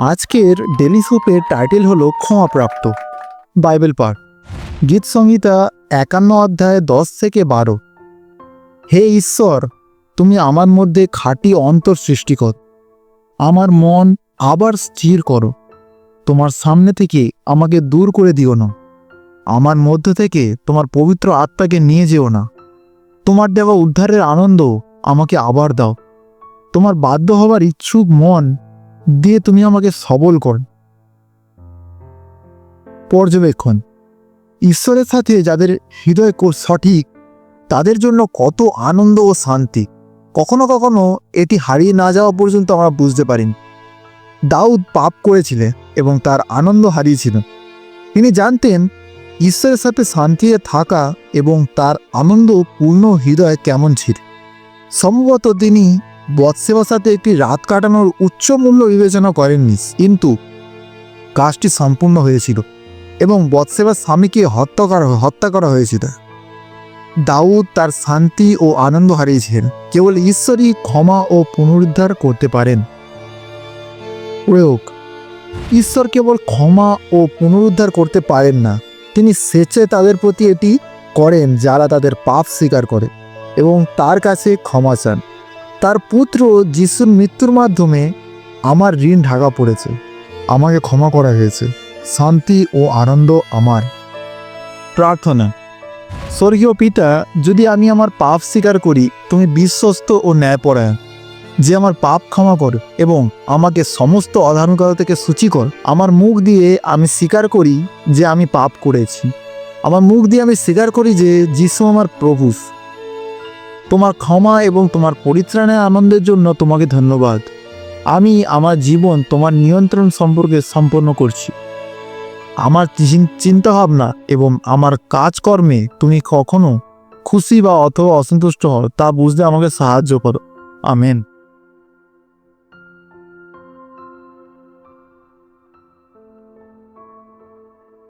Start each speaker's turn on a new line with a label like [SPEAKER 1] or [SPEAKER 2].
[SPEAKER 1] আজকের daily সোপের title হলো ক্ষমাপ্রাপ্ত। Bible পাঠ। গীত সংহিতা একান্ন অধ্যায় দশ থেকে বারো। হে ঈশ্বর, তুমি আমার মধ্যে খাঁটি অন্তর সৃষ্টি কর। আমার মন আবার স্থির করো। তোমার সামনে থেকে আমাকে দূর করে দিও না। আমার মধ্য থেকে তোমার পবিত্র আত্মাকে নিয়ে যেও না। তোমার দেওয়া উদ্ধারের আনন্দ আমাকে আবার দাও। তোমার বাধ্য হবার ইচ্ছুক মন দিয়ে তুমি আমাকে সবল কর। পর্যবেক্ষণ। ঈশ্বরের সাথে যাদের হৃদয় সঠিক, তাদের জন্য কত আনন্দ ও শান্তি। কখনো কখনো এটি হারিয়ে না যাওয়া পর্যন্ত আমরা বুঝতে পারিনি। দাউদ পাপ করেছিলেন এবং তার আনন্দ হারিয়েছিলেন তিনি জানতেন ঈশ্বরের সাথে শান্তিতে থাকা এবং তার আনন্দ পূর্ণ হৃদয় কেমন ছিল। সম্ভবত তিনি বৎসেবার সাথে একটি রাত কাটানোর উচ্চ মূল্য বিবেচনা করেননি। কিন্তু কাজটি সম্পূর্ণ হয়েছিল এবং বৎসেবার স্বামীকে হত্যা করা হত্যা করা হয়েছিল। দাউদ তার শান্তি ও আনন্দ হারিয়েছিলেন। কেবল ঈশ্বরই ক্ষমা ও পুনরুদ্ধার করতে পারেন। প্রয়োগ, ঈশ্বর কেবল ক্ষমা ও পুনরুদ্ধার করতে পারেন না। তিনি স্বেচ্ছায় তাদের প্রতি এটি করেন যারা তাদের পাপ স্বীকার করে এবং তার কাছে ক্ষমা চান। তার পুত্র যিশুর মৃত্যুর মাধ্যমে আমার ঋণ ঢাকা পড়েছে। আমাকে ক্ষমা করা হয়েছে। শান্তি ও আনন্দ আমার। প্রার্থনা। স্বর্গীয় পিতা, যদি আমি আমার পাপ স্বীকার করি, তুমি বিশ্বস্ত ও ন্যায়পরায়ণ। যে আমার পাপ ক্ষমা কর এবং আমাকে সমস্ত অধার্মিকতা থেকে সূচি কর। আমার মুখ দিয়ে আমি স্বীকার করি যে আমি পাপ করেছি। আমার মুখ দিয়ে আমি স্বীকার করি যে যিশু আমার প্রভু। তোমার ক্ষমা এবং তোমার পরিত্রাণের আনন্দের জন্য তোমাকে ধন্যবাদ। আমি আমার জীবন তোমার নিয়ন্ত্রণ সম্পর্কে সম্পন্ন করছি। আমার চিন- চিন্তাভাবনা এবং আমার কাজকর্মে তুমি কখনো খুশি বা অথবা অসন্তুষ্ট হও, তা বুঝতে আমাকে সাহায্য করো। আমেন।